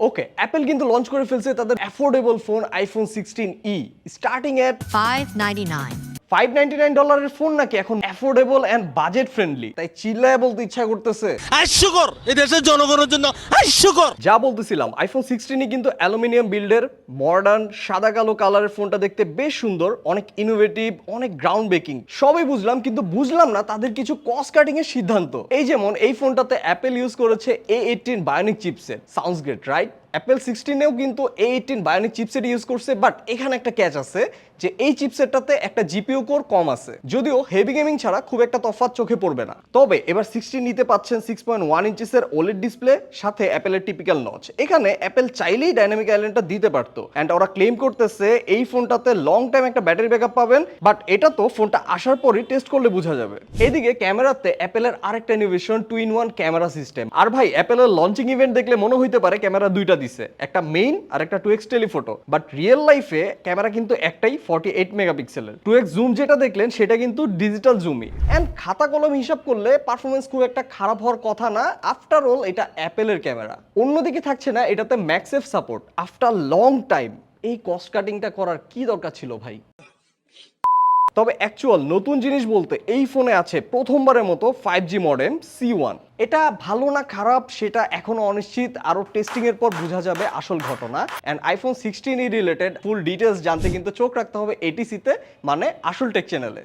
ওকে Apple কিন্তু launch করে ফেলছে তাদের affordable phone iPhone sixteen E starting at five ninety 599 five ninety nine ডলারের ফোন নাকি এখন অ্যাফোর্ডেবল অ্যান্ড বাজেট ফ্রেন্ডলি তাই চিল্লায় বলতে ইচ্ছা করতেছে। হাস্যকর এই দেশের জনগণের জন্য হাস্যকর যা বলতেছিলাম আইফোন সিক্সটিনই কিন্তু অ্যালুমিনিয়াম বিল্ডের মডার্ন সাদা কালো কালারের ফোনটা দেখতে বেশ সুন্দর অনেক ইনোভেটিভ অনেক গ্রাউন্ড ব্রেকিং সবই বুঝলাম কিন্তু বুঝলাম না তাদের কিছু কস্ট কাটিং এর সিদ্ধান্ত। এই যেমন এই ফোনটাতে অ্যাপেল ইউজ করেছে A eighteen bionic chipset sounds great right Apple সিক্সটিনেও কিন্তু এইটিন বায়োনিক চিপসেট ইউজ করছে বাট এখানে একটা ক্যাচ আছে যে এই চিপসেটটাতে একটা জিপিও কোর কম আছে। যদিও হেভি গেমিং ছাড়া খুব একটা তফাৎ চোখে পড়বে না। তবে এবার সিক্সটিন নিতে পাচ্ছেন সিক্স পয়েন্ট ওয়ান ইঞ্চিসের ওলেড ডিসপ্লে সাথে অ্যাপেলের টিপিক্যাল নচ এখানে অ্যাপেল চাইলেই ডাইনামিক আইল্যান্ডটা দিতে পারতো। অ্যান্ড ওরা ক্লেম করতেছে এই ফোনটাতে লং টাইম একটা ব্যাটারি ব্যাকআপ পাবেন বাট এটা তো ফোনটা আসার পরই টেস্ট করলে বোঝা যাবে। এদিকে ক্যামেরাতে অ্যাপেলের আরেকটা innovation two in one camera system আর ভাই অ্যাপেলের লঞ্চিং ইভেন্ট দেখলে মনে হইতে পারে ক্যামেরা দুইটা দিছে। একটা মেইন আর একটা two X telephoto but real লাইফে ক্যামেরা কিন্তু একটাই ফর্টি এইট মেগাপিক্সেলের টু এক্স জুম যেটা দেখলেন, সেটা কিন্তু ডিজিটাল জুমই অ্যান্ড খাতা কলম হিসাব করলে পারফরমেন্স খুব একটা খারাপ হওয়ার কথা না। আফটার অল এটা অ্যাপেলের ক্যামেরা অন্যদিকে থাকছে না, এটাতে MagSafe support after long time এই কস্ট কাটিংটা করার কি দরকার ছিল ভাই? তবে অ্যাকচুয়াল নতুন জিনিস বলতে এই ফোনে আছে প্রথমবারের মতো five G modem C one এটা ভালো না খারাপ সেটা এখনও অনিশ্চিত আরও টেস্টিংয়ের পর বোঝা যাবে আসল ঘটনা। And iPhone sixteen E related full details জানতে কিন্তু চোখ রাখতে হবে এটিসিতে মানে আসল টেক চ্যানেলে